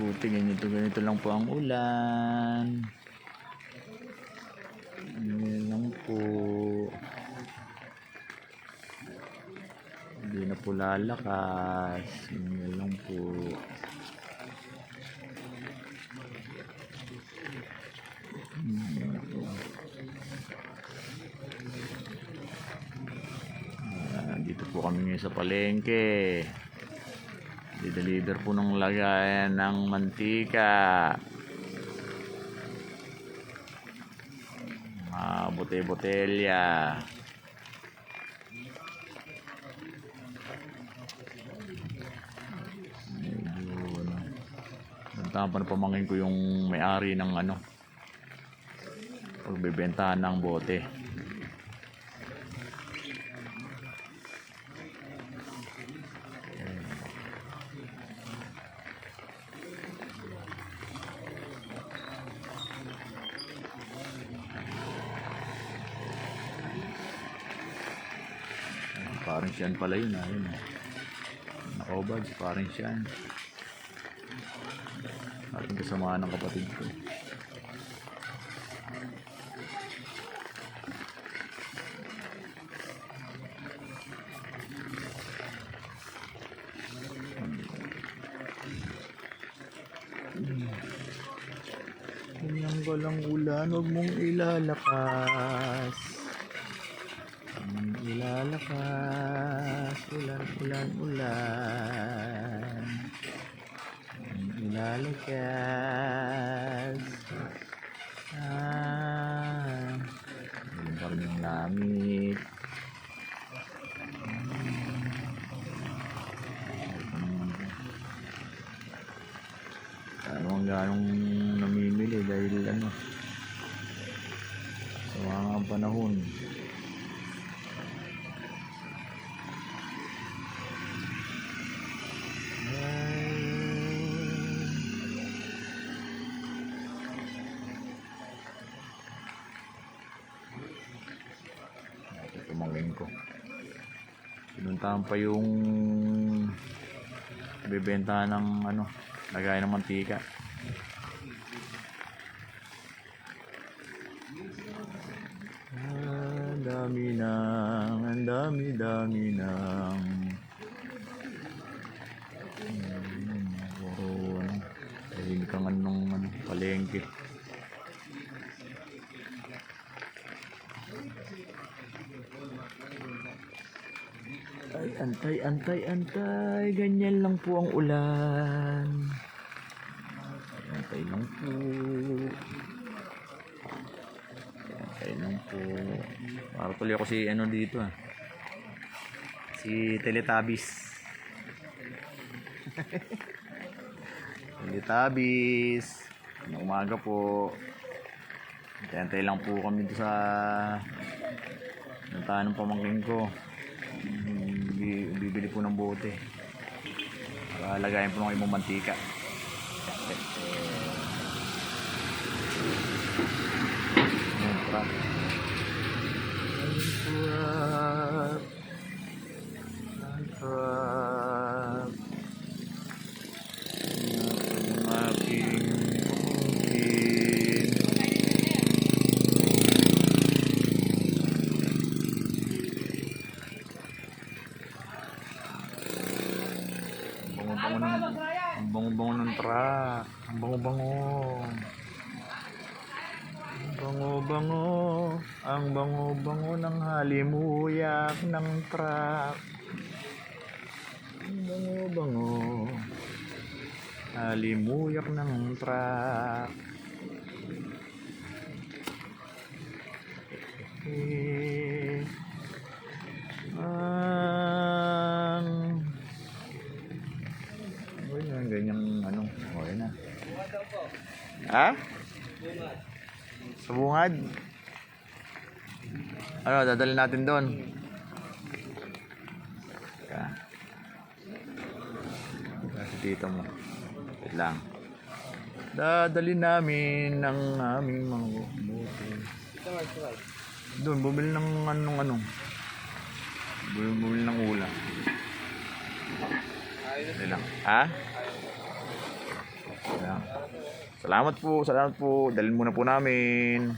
Buti ganito, ganito lang po ang ulan. Ganyan lang po. Hindi na po lalakas. Ganyan lang po. Ah, dito po kami sa palengke. Di-deliver po ng lagayan ng mantika. Mga bote-botelya. Medyo ano. Na pamangkin ko yung may-ari ng ano. Pagbebentahan ng bote. Parang siyan pala yun ah. Yun, ah. Nakobad, parang siyan. Ating kasamahan ng kapatid ko. Ganyan ka lang ulan, huwag mong ilalakas. Ilalakas. Ulan, ulan, ulan. Ilalakas. Ah, rin yung langit. Ano ang ganong namimili dahil ano sa mga panahon. Ko. Pinuntahan pa yung bebenta ng ano, lagay ng mantika. Ang dami nang, ang dami dami ano, tahimik ang anong ano, palengke. Ay, antay, antay, antay. Ganyan lang po ang ulan. Antay lang po. Antay lang po. Para tuloy ako si ano dito ah. Si Teletubbies. Teletubbies. Umaga po. Antay lang po kami sa Nantahan ng pamangkin ko. Bi- bibili po ng bote para lagayan po ng ibang mantika. Ayan, truck. Ayan, truck. Ayan, ang aking pamangkin. Ang bango-bango ng truck. Ang bango-bango. Ang bango-bango. Ang bango-bango ng halimuyak ng truck. Ang bango-bango. Halimuyak ng truck. Yan, ganyang ano. Okay na. Ha? Sa bungad? Ano, dadalhin natin doon. Kasi dito mo. Wait lang. Dadalhin namin ng aming mga bote. Doon, bumili ng anong anong. Bumili, ng ulam. Hindi lang. Ha? Salamat po, salamat po. Dalhin muna po namin.